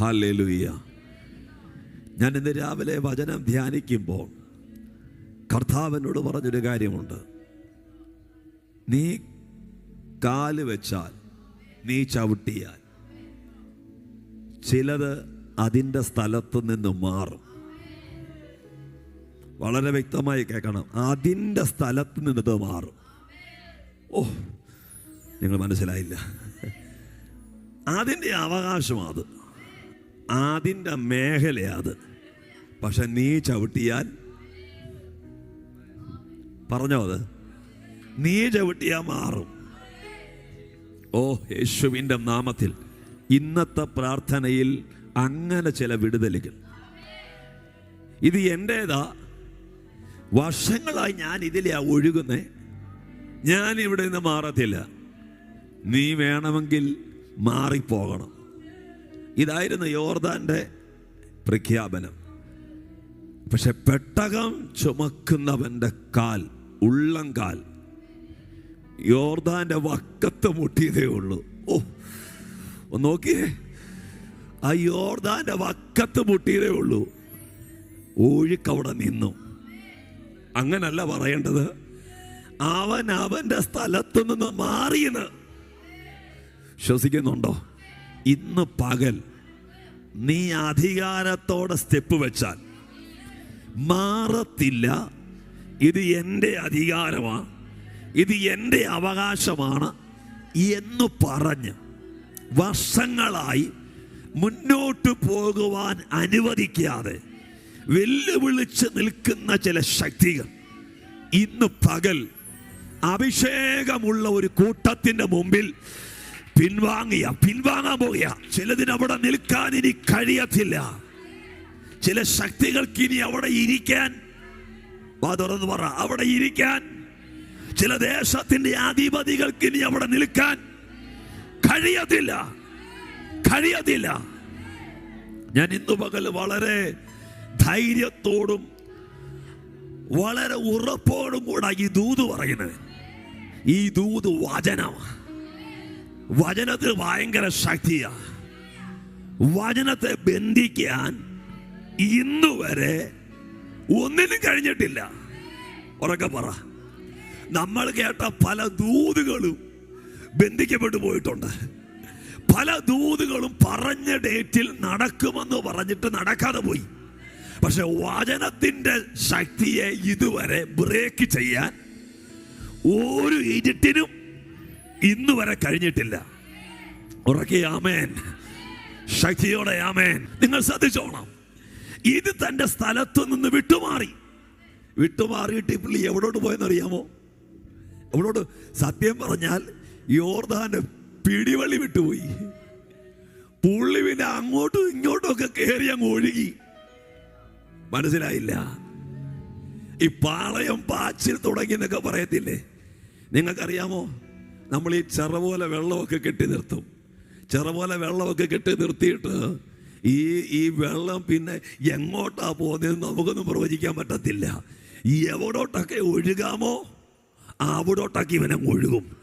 Hallelujah. ഞാൻ ഇന്ന് രാവിലെ വചനം ധ്യാനിക്കുമ്പോൾ കർത്താവിനോട് പറഞ്ഞൊരു കാര്യമുണ്ട്. നീ കാൽ വെച്ചാൽ നീ ചവിട്ടിയാൽ ചിലത് അതിന്റെ സ്ഥലത്ത് നിന്ന് മാറും. വളരെ വ്യക്തമായി കേൾക്കണം. അതിന്റെ സ്ഥലത്ത് നിന്നത് മാറും. ഓ നിങ്ങൾ മനസ്സിലായില്ല. അതിന്റെ അവകാശം അത്. അതിന്റെ മേഖലയത്. പക്ഷെ നീ ചവിട്ടിയാൽ പറഞ്ഞോ അത്? നീ ചവിട്ടിയാൽ മാറും. ഓ യേശുവിന്റെ നാമത്തിൽ ഇന്നത്തെ പ്രാർത്ഥനയിൽ അങ്ങനെ ചില വിടുതലുകൾ. ഇത് എന്റേതാ. വർഷങ്ങളായി ഞാൻ ഇതിലെയാ ഒഴുകുന്നേ. ഞാൻ ഇവിടെ നിന്ന് മാറത്തില്ല. നീ വേണമെങ്കിൽ മാറിപ്പോകണം. ഇതായിരുന്നു യോർദാന്റെ പ്രഖ്യാപനം. പക്ഷെ പെട്ടകം ചുമക്കുന്നവന്റെ കാൽ ഉള്ളംകാൽ യോർദാന്റെ വക്കത്ത് മുട്ടിയതേ ഉള്ളൂ. ഓ നോക്കിയേ. ആ യോർദാന്റെ വക്കത്ത് മുട്ടിയതേ ഉള്ളൂ. ഒഴുക്കവിടെ നിന്നു. അങ്ങനല്ല പറയേണ്ടത്. അവൻ അവന്റെ സ്ഥലത്തു നിന്ന് മാറിയെന്ന്. ശ്വസിക്കുന്നുണ്ടോ? ഇന്ന് പകൽ നീ അധികാരത്തോടെ സ്റ്റെപ്പ് വെച്ചാൽ മാറത്തില്ല. ഇത് എന്റെ അധികാരമാണ് ഇത് എന്റെ അവകാശമാണ് എന്ന് പറഞ്ഞ് വർഷങ്ങളായി മുന്നോട്ട് പോകുവാൻ അനുവദിക്കാതെ വെല്ലുവിളിച്ച് നിൽക്കുന്ന ചില ശക്തികൾ ഇന്ന് പകൽ അഭിഷേകമുള്ള ഒരു കൂട്ടത്തിന്റെ മുമ്പിൽ പിൻവാങ്ങിയ പിൻവാങ്ങാൻ പോകുക ചിലതിന് അവിടെ നിൽക്കാൻ ഇനി കഴിയത്തില്ല. ചില ശക്തികൾക്ക് ഇനി അവിടെ ഇരിക്കാൻ വാ തുറന്ന് പറ അവിടെ ഇരിക്കാൻ. ചില ദേശത്തിന്റെ അധിപതികൾക്ക് ഇനി അവിടെ നിൽക്കാൻ കഴിയത്തില്ല. കഴിയത്തില്ല. ഞാൻ ഇന്നു പകൽ വളരെ ധൈര്യത്തോടും വളരെ ഉറപ്പോടും കൂടെ ഈ ദൂത് പറയുന്നത്. ഈ ദൂത് വചനമാണ് വചനത്തിൽ ഭയങ്കര ശക്തിയാ. വചനത്തെ ബന്ധിക്കാൻ ഇന്നുവരെ ഒന്നിനും കഴിഞ്ഞിട്ടില്ല. ഉറക്കെ പറ. നമ്മൾ കേട്ട പല ദൂതുകളും ബന്ധിക്കപ്പെട്ടു പോയിട്ടുണ്ട്. പല ദൂതുകളും പറഞ്ഞ ഡേറ്റിൽ നടക്കുമെന്ന് പറഞ്ഞിട്ട് നടക്കാതെ പോയി. പക്ഷെ വചനത്തിന്റെ ശക്തിയെ ഇതുവരെ ബ്രേക്ക് ചെയ്യാൻ ഒരു ഇരുട്ടിനും ഇന്ന് വരെ കഴിഞ്ഞിട്ടില്ല. ഉറക്കെ ആമേൻ. ശക്തിയോടെ ആമേൻ. നിങ്ങൾ ശ്രദ്ധിച്ചോണം. ഇത് തന്റെ സ്ഥലത്ത് നിന്ന് വിട്ടുമാറി. വിട്ടുമാറിയിട്ട് പുള്ളി എവിടോട്ട് പോയെന്നറിയാമോ? എവിടോട് സത്യം പറഞ്ഞാൽ യോർദാന്റെ പിടിവള്ളി വിട്ടുപോയി. പുള്ളി പിന്നെ അങ്ങോട്ടും ഇങ്ങോട്ടും ഒക്കെ കയറി അങ്ങ് ഒഴുകി. മനസ്സിലായില്ല? ഈ പാളയം പാച്ചിൽ തുടങ്ങി എന്നൊക്കെ പറയത്തില്ലേ? നിങ്ങൾക്കറിയാമോ? നമ്മൾ ഈ ചെറ പോലെ വെള്ളമൊക്കെ കെട്ടി നിർത്തും. ചെറ പോലെ വെള്ളമൊക്കെ കെട്ടി നിർത്തിയിട്ട് ഈ ഈ വെള്ളം പിന്നെ എങ്ങോട്ടാ പോകുന്നതെന്ന് നമുക്കൊന്നും പ്രവചിക്കാൻ പറ്റത്തില്ല. ഈ എവിടോട്ടൊക്കെ ഒഴുകാമോ അവിടോട്ടൊക്കെ ഇവനെ ഒഴുകും.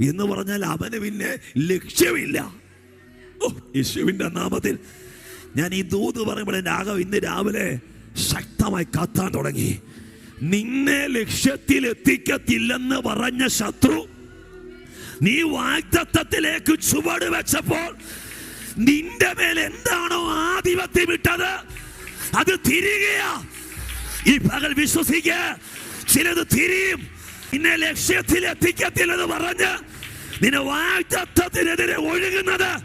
എന്ന് പറഞ്ഞാൽ അവന് പിന്നെ ലക്ഷ്യമില്ല. ഓ യേശുവിന്റെ നാമത്തിൽ ഞാൻ ഈ ദൂത് പറയുമ്പോൾ എന്റെ ആകം ഇന്ന് രാവിലെ ശക്തമായി കത്താൻ തുടങ്ങി. നിന്നെ ലക്ഷ്യത്തിൽ എത്തിക്കത്തില്ലെന്ന് പറഞ്ഞ ശത്രു നീ വാഗ്ദത്തത്തിലേക്ക് ചുവട് വെച്ചപ്പോൾ നിന്റെ മേൽ എന്താണോ ആധിപത്യം ഇട്ടത്? അത് തിരികെയാ. ഈ പകൽ വിശ്വസിക്ക. ചിലത് തിരിയും. നിന്നെ ലക്ഷ്യത്തിൽ എത്തിക്കത്തില്ലെന്ന് പറഞ്ഞ് നിന്നെ വാഗ്ദത്തത്തിനെതിരെ ഒഴുകുന്നത്.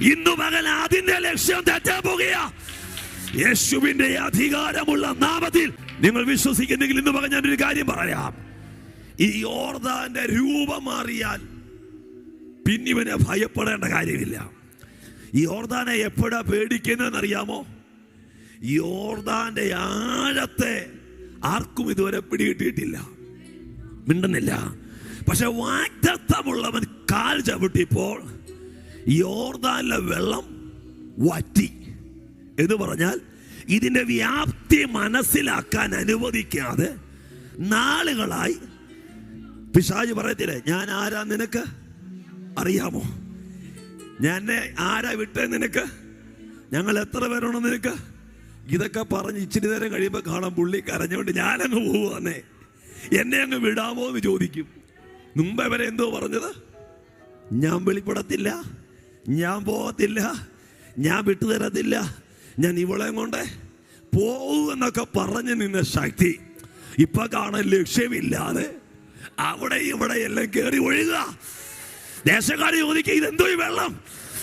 ഇന്നു പകൽ അതിന്റെ ലക്ഷ്യം തെറ്റാൻ പോകുകയാ. യേശുവിന്റെ അധികാരമുള്ള നാമത്തിൽ. നിങ്ങൾ വിശ്വസിക്കുന്നെങ്കിൽ ഇന്ന് പകൽ ഞാനൊരു കാര്യം പറയാം. ഈ യോർദാന്റെ രൂപം മാറിയാൽ പിന്നിവനെ ഭയപ്പെടേണ്ട കാര്യമില്ല. ഈ യോർദാനെ എപ്പോഴാ പേടിക്കുന്നതെന്ന് അറിയാമോ യോർദാന്റെ ആഴത്തെ ആർക്കും ഇതുവരെ പിടികിട്ടിയിട്ടില്ല. മിണ്ടുന്നില്ല. പക്ഷെ വാഗ്ദത്തമുള്ളവൻ കാൽ ചവിട്ടിയപ്പോൾ യോർദാനിലെ വെള്ളം വറ്റി. എന്ന് പറഞ്ഞാൽ ഇതിന്റെ വ്യാപ്തി മനസ്സിലാക്കാൻ അനുവദിക്കാതെ നാളുകളായി പിശാജ് പറയത്തില്ലേ? ഞാൻ ആരാ നിനക്ക്? അറിയാമോ? ഞാൻ ആരാ വിട്ടേ നിനക്ക്? ഞങ്ങൾ എത്ര പേരാണോ നിനക്ക്? ഇതൊക്കെ പറഞ്ഞ് ഇച്ചിരി നേരം കഴിയുമ്പോൾ കാണാൻ പുള്ളി കരഞ്ഞുകൊണ്ട് ഞാനങ്ങ് പോവാന്നേ എന്നെ അങ്ങ് വിടാമോ എന്ന് ചോദിക്കും. മുമ്പ് വരെ എന്തോ പറഞ്ഞത്? ഞാൻ വെളിപ്പെടത്തില്ല. ഞാൻ പോകത്തില്ല. ഞാൻ വിട്ടുതരത്തില്ല ഞാൻ ഇവളെ കൊണ്ട് പോകുമെന്നൊക്കെ പറഞ്ഞു നിന്ന ശക്തി ഇപ്പൊ കാണാൻ ലക്ഷ്യമില്ലാതെ അവിടെ ഇവിടെ എല്ലാം കയറി ഒഴുകുക ദേശക്കാർ ചോദിക്കുക ഇതെന്തോ ഈ വെള്ളം?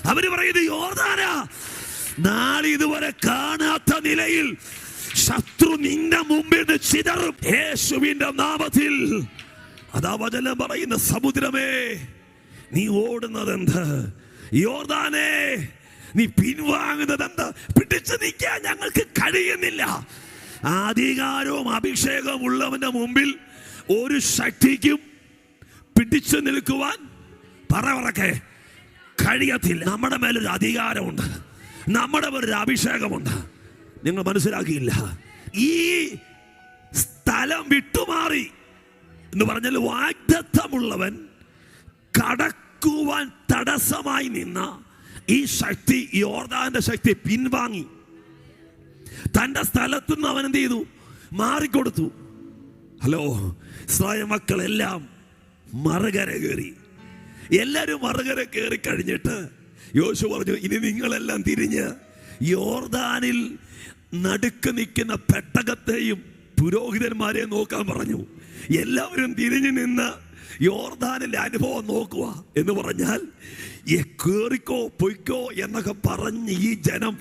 അവർ പറയുന്നത് യോർദാന. നാളെ ഇതുവരെ കാണാത്ത നിലയിൽ ശത്രു നിന്റെ മുമ്പിൽ നിന്ന് ചിതറും യേശുവിന്റെ നാമത്തിൽ. അതാ വചനം പറയുന്ന സമുദ്രമേ നീ ഓടുന്നത് എന്ത് യോർദാനേ നീ പിൻവാങ്ങുന്നത് എന്ത് പിടിച്ചു നിൽക്കാൻ ഞങ്ങൾക്ക് കഴിയുന്നില്ല. ആധികാരവും അഭിഷേകവും ഉള്ളവന്റെ മുമ്പിൽ ഒരു ശക്തിക്കും പിടിച്ചു നിൽക്കുവാൻ പറവറക്കെ കഴിയത്തില്ല. നമ്മുടെ മേലൊരു അധികാരമുണ്ട്. നമ്മുടെ ഒരു അഭിഷേകമുണ്ട്. നിങ്ങൾ മനസ്സിലാക്കിയില്ല. ഈ സ്ഥലം വിട്ടുമാറി എന്ന് പറഞ്ഞാൽ വാഗ്ദത്തമുള്ളവൻ കടക്കുവാൻ തടസ്സമായി നിന്ന ഈ ശക്തി യോർദാന്റെ ശക്തി പിൻവാങ്ങി. തന്റെ സ്ഥലത്തുനിന്ന് അവൻ എന്ത് ചെയ്തു? മാറിക്കൊടുത്തു. ഹലോ ഇസ്രായ മക്കളെല്ലാം മറുകര കയറി. എല്ലാവരും മറുകര കയറി കഴിഞ്ഞിട്ട് യോശു പറഞ്ഞു ഇനി നിങ്ങളെല്ലാം തിരിഞ്ഞ് യോർദാനിൽ നടുക്ക് നിൽക്കുന്ന പെട്ടകത്തെയും പുരോഹിതന്മാരെ നോക്കാൻ പറഞ്ഞു. എല്ലാവരും തിരിഞ്ഞു നിന്ന് യോർദാനിലെ അനുഭവം നോക്കുക എന്ന് പറഞ്ഞാൽ "ഏ, കേറിക്കോ പൊയ്ക്കോ എന്നൊക്കെ പറഞ്ഞ് ഈ ജനം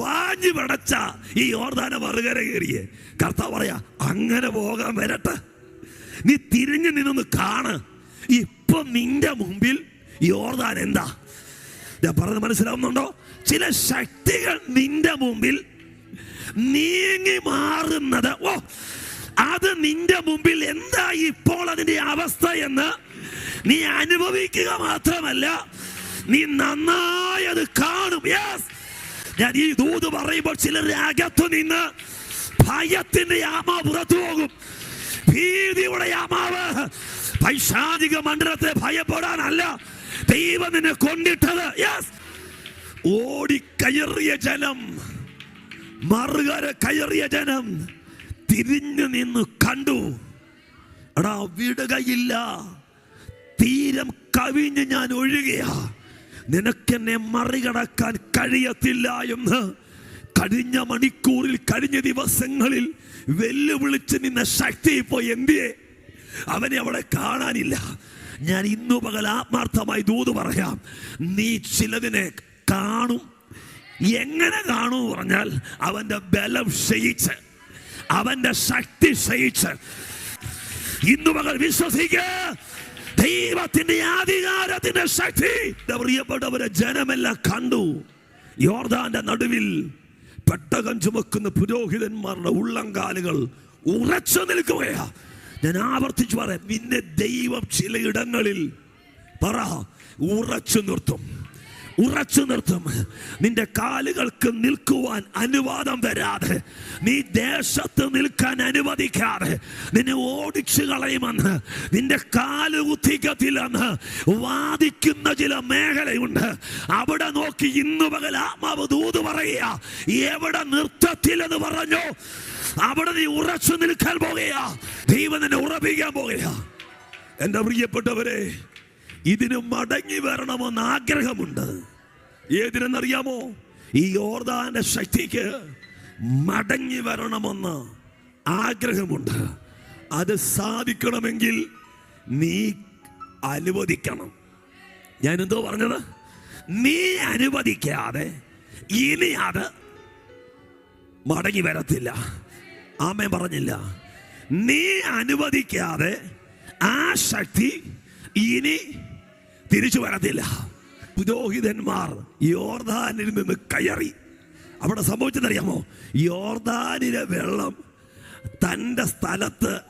പാഞ്ഞു പടച്ച ഈ യോർദാന മറുകര കയറിയേ. കർത്താവ് പറയാ അങ്ങനെ പോകാൻ വരട്ടെ. നീ തിരിഞ്ഞു നിന്നൊന്ന് കാണ്. ഇപ്പൊ നിന്റെ മുമ്പിൽ യോർദാൻ എന്താ? ഞാൻ പറഞ്ഞത് മനസ്സിലാവുന്നുണ്ടോ? ചില ശക്തികൾ നിന്റെ മുമ്പിൽ നീങ്ങി മാറുന്നത്. ഓ അത് നിന്റെ മുമ്പിൽ എന്താ ഇപ്പോൾ അതിന്റെ അവസ്ഥ എന്ന് നീ അനുഭവിക്കുക മാത്രമല്ല നീ നന്നായി അത് കാണും. യെസ് ഞാൻ ഈ ദൂത് പറയുമ്പോൾ ചിലർ അകത്തു നിന്ന് ഭയത്തിന്റെ ആമാവ് പുറത്തു പോകും. ഭീതിയുടെ ആമാവ് പൈശാചിക മണ്ഡലത്തെ ഭയപ്പെടാനല്ല ദൈവം നിന്നെ കൊണ്ടിട്ടത് യെസ് ഓടിക്കയറിയ ജനം മറുകര കയറിയ ജനം തിരിഞ്ഞു നിന്ന് കണ്ടു. എടാ വിടുകയില്ല. തീരം കവിഞ്ഞ് ഞാൻ ഒഴുകിയ. നിനക്കെന്നെ മറികടക്കാൻ കഴിയത്തില്ല എന്ന് കഴിഞ്ഞ മണിക്കൂറിൽ കഴിഞ്ഞ ദിവസങ്ങളിൽ വെല്ലുവിളിച്ച് നിന്ന ശക്തി ഇപ്പോൾ എന്തിയെ? അവനെ അവിടെ കാണാനില്ല. ഞാൻ ഇന്നു പകൽ ആത്മാർത്ഥമായി ദൂത് പറയാം. നീ ചിലതിനെ കാണും. എങ്ങനെ കാണൂ പറഞ്ഞാൽ അവന്റെ ബലം ക്ഷയിച്ച് അവന്റെ ശക്തി ക്ഷയിച്ച്. ഇന്നു പകൽ വിശ്വസിക്ക. ദൈവത്തിന്റെ അധികാരത്തിന്റെ ശക്തി. പ്രിയപ്പെട്ടവരെ ജനമെല്ലാം കണ്ടു. യോർദാന്റെ നടുവിൽ പെട്ടകം ചുമക്കുന്ന പുരോഹിതന്മാരുടെ ഉള്ളംകാലുകൾ ഉറച്ചു നിൽക്കുകയാ. ഞാൻ ആവർത്തിച്ചു പറയാം നിന്നെ ദൈവം ചിലയിടങ്ങളിൽ പറ ഉറച്ചു നിർത്തും. ഉറച്ചു നിർത്തും. നിന്റെ കാലുകൾക്ക് നിൽക്കുവാൻ അനുവാദം തരാതെ നീ ദേശത്ത് നിൽക്കാൻ അനുവദിക്കാതെ നിന്നെ ഓടിച്ചു കളയുമെന്ന് നിന്റെ കാൽ കുത്തിക്കത്തില്ലെന്ന് വാദിക്കുന്ന ചില മേഖലയുണ്ട്. അവിടെ നോക്കി ഇന്നു പകൽ ആത്മാവ് ദൂത് പറയുക എവിടെ നിർത്തത്തില്ലെന്ന് പറഞ്ഞു അവിടെ നീ ഉറച്ചു നിൽക്കാൻ പോകുക ദൈവം നിന്നെ ഉറപ്പിക്കാൻ പോകുക. എന്റെ പ്രിയപ്പെട്ടവരെ ഇതിന് മടങ്ങി വരണമെന്ന് ആഗ്രഹമുണ്ട്. ഏതിനെന്നറിയാമോ? ഈ യോർദാന്റെ ശക്തിക്ക് മടങ്ങി വരണമെന്ന് ആഗ്രഹമുണ്ട്. അത് സാധിക്കണമെങ്കിൽ നീ അനുവദിക്കണം. ഞാൻ എന്തോ പറഞ്ഞത്? നീ അനുവദിക്കാതെ ഇനി അത് മടങ്ങി വരത്തില്ല. ആമേ പറഞ്ഞില്ല. നീ അനുവദിക്കാതെ ആ ശക്തി ഇനി തിരിച്ചു വരത്തില്ല. പുരോഹിതന്മാർ യോർദാനിൽ നിന്ന് കയറി. അവിടെ സംഭവിച്ചതറിയാമോ യോർദാനിലെ വെള്ളം തന്റെ സ്ഥലത്ത്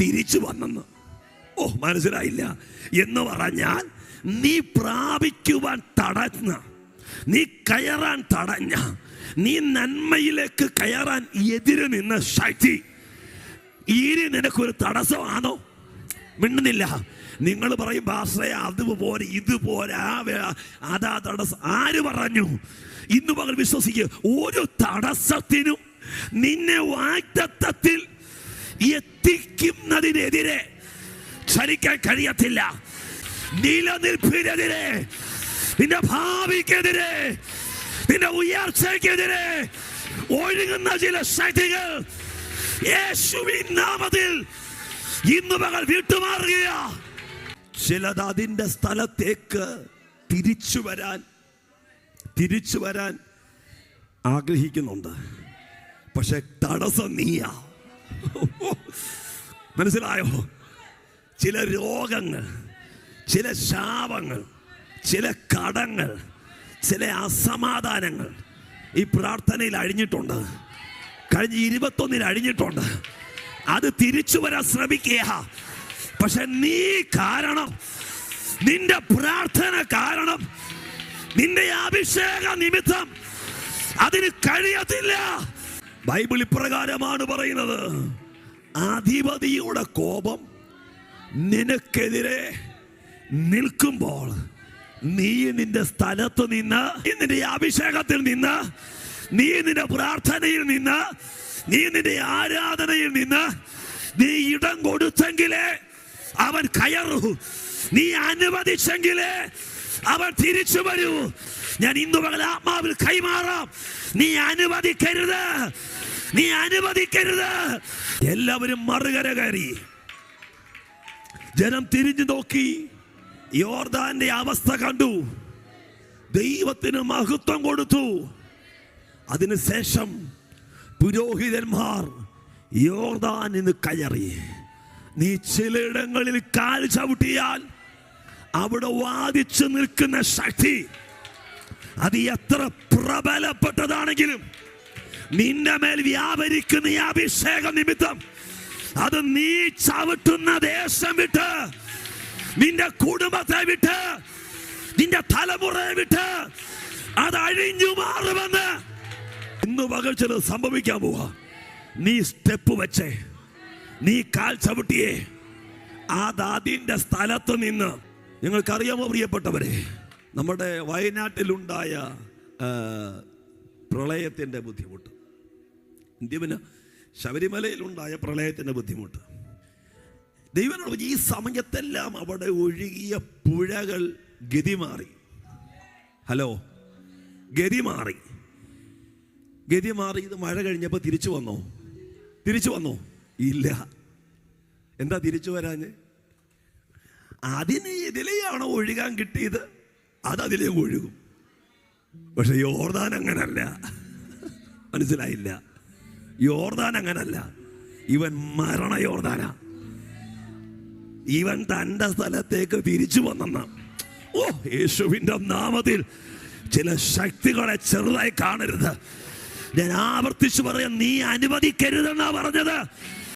തിരിച്ചു വന്നെന്ന്. ഓ മനസ്സിലായില്ല. എന്ന് പറഞ്ഞാൽ നീ പ്രാപിക്കുവാൻ തടഞ്ഞ നീ കയറാൻ തടഞ്ഞ നീ നന്മയിലേക്ക് കയറാൻ എതിര് നിന്ന ശക്തി. ഇനി നിനക്കൊരു തടസ്സമാണോ? മിണ്ടുന്നില്ല. നിങ്ങൾ പറയും ഭാഷയെ അതുപോലെ ഇതുപോലെ ആ അതാ തടസ്സം. ആര് പറഞ്ഞു? ഇന്ന് പകൽ വിശ്വസിക്കുക ഒരു തടസ്സത്തിനും നിന്നെ വാഗ്ദത്തത്തിൽ എത്തിക്കുന്നതിനെതിരെ ചലിക്കാൻ കഴിയത്തില്ല. നിലനിൽപ്പിനെതിരെ നിന്റെ ഭാവിക്കെതിരെ നിന്റെ ഉയർച്ചയ്ക്കെതിരെ ഒഴുകുന്ന ചില ശക്തികൾ യേശുവിൻ നാമത്തിൽ ഇന്ന് പകൽ വിട്ടുമാറുക ചിലത് അതിന്റെ സ്ഥലത്തേക്ക് തിരിച്ചു വരാൻ തിരിച്ചു വരാൻ ആഗ്രഹിക്കുന്നുണ്ട്. പക്ഷെ തടസ്സം നീയാ. മനസ്സിലായോ? ചില രോഗങ്ങൾ ചില ശാപങ്ങൾ ചില കടങ്ങൾ ചില അസമാധാനങ്ങൾ ഈ പ്രാർത്ഥനയിൽ അഴിഞ്ഞിട്ടുണ്ട്. കഴിഞ്ഞ ഇരുപത്തൊന്നിൽ അഴിഞ്ഞിട്ടുണ്ട്. അത് തിരിച്ചു വരാൻ ശ്രമിക്കുക പക്ഷെ നീ കാരണം നിന്റെ പ്രാർത്ഥന കാരണം നിന്റെ അഭിഷേക നിമിത്തം അതിന് കഴിയത്തില്ല. ബൈബിൾ ഇപ്രകാരമാണ് പറയുന്നത് അധിപതിയുടെ കോപം നിനക്കെതിരെ നിൽക്കുമ്പോൾ നീ നിന്റെ സ്ഥലത്ത് നിന്ന് നിന്റെ അഭിഷേകത്തിൽ നിന്ന് നീ നിന്റെ പ്രാർത്ഥനയിൽ നിന്ന് നീ നിന്റെ ആരാധനയിൽ നിന്ന് നീ ഇടം കൊടുത്തെങ്കിലേ അവൻ കയറൂ. നീ അനുവദിച്ചെങ്കിലേ അവൻ തിരിച്ചു വരൂ. ഞാൻ ഇന്നു പകൽ ആത്മാവിൽ കൈമാറാം. നീ അനുവദിക്കരുത്. നീ അനുവദിക്കരുത്. എല്ലാവരും മറുകര കയറി. ജനം തിരിഞ്ഞു നോക്കി. യോർദാന്റെ അവസ്ഥ കണ്ടു. ദൈവത്തിന് മഹത്വം കൊടുത്തു. അതിനുശേഷം പുരോഹിതന്മാർ യോർദാൻ കയറി. നീ ചിലയിടങ്ങളിൽ കാൽ ചവിട്ടിയാൽ അവിടെ വാദിച്ചു നിൽക്കുന്ന ശക്തി അത് എത്ര പ്രബലപ്പെട്ടതാണെങ്കിലും നിന്റെ മേൽ വ്യാപരിക്കുന്ന ഈ അഭിഷേക നിമിത്തം അത് നീ ചവിട്ടുന്ന ദേശം വിട്ട് നിന്റെ കുടുംബത്തെ വിട്ട് നിന്റെ തലമുറയെ വിട്ട് അത് അഴിഞ്ഞു മാറുമെന്ന് ഇന്ന് പകൽ ചിലത് സംഭവിക്കാൻ പോവാ. നീ സ്റ്റെപ്പ് വെച്ചേ. നീ കാൽ ചവിട്ടിയേ. ആ ദാദീന്റെ സ്ഥലത്ത് നിന്ന്. നിങ്ങൾക്കറിയാമോ പ്രിയപ്പെട്ടവരെ? നമ്മുടെ വയനാട്ടിലുണ്ടായ പ്രളയത്തിന്റെ ബുദ്ധിമുട്ട്. ഇന്ത്യവിന് ശബരിമലയിലുണ്ടായ പ്രളയത്തിന്റെ ബുദ്ധിമുട്ട്. ദൈവനോട് ഈ സമയത്തെല്ലാം അവിടെ ഒഴുകിയ പുഴകൾ ഗതിമാറി ഹലോ ഗതിമാറി ഗതിമാറി ഗതി മാറി ഇത് മഴ കഴിഞ്ഞപ്പോൾ തിരിച്ചു വന്നോ? തിരിച്ചു വന്നോ? ഇല്ല. എന്താ തിരിച്ചു വരാഞ്ഞ്? അതിന് ഇതിലെയാണ് ഒഴുകാൻ കിട്ടിയത്? അത് അതിലേ ഒഴുകും. പക്ഷെ യോർദാൻ അങ്ങനല്ല. മനസ്സിലായില്ല. യോർദാൻ അങ്ങനല്ല. ഇവൻ മരണ യോർദാന. ഇവൻ തന്റെ സ്ഥലത്തേക്ക് തിരിച്ചു വന്നെന്ന. ഓ യേശുവിന്റെ നാമത്തിൽ ചില ശക്തികളെ ചെറുതായി കാണരുത്. ഞാൻ ആവർത്തിച്ചു പറയാൻ നീ അനുവദിക്കരുതെന്നാ പറഞ്ഞത്.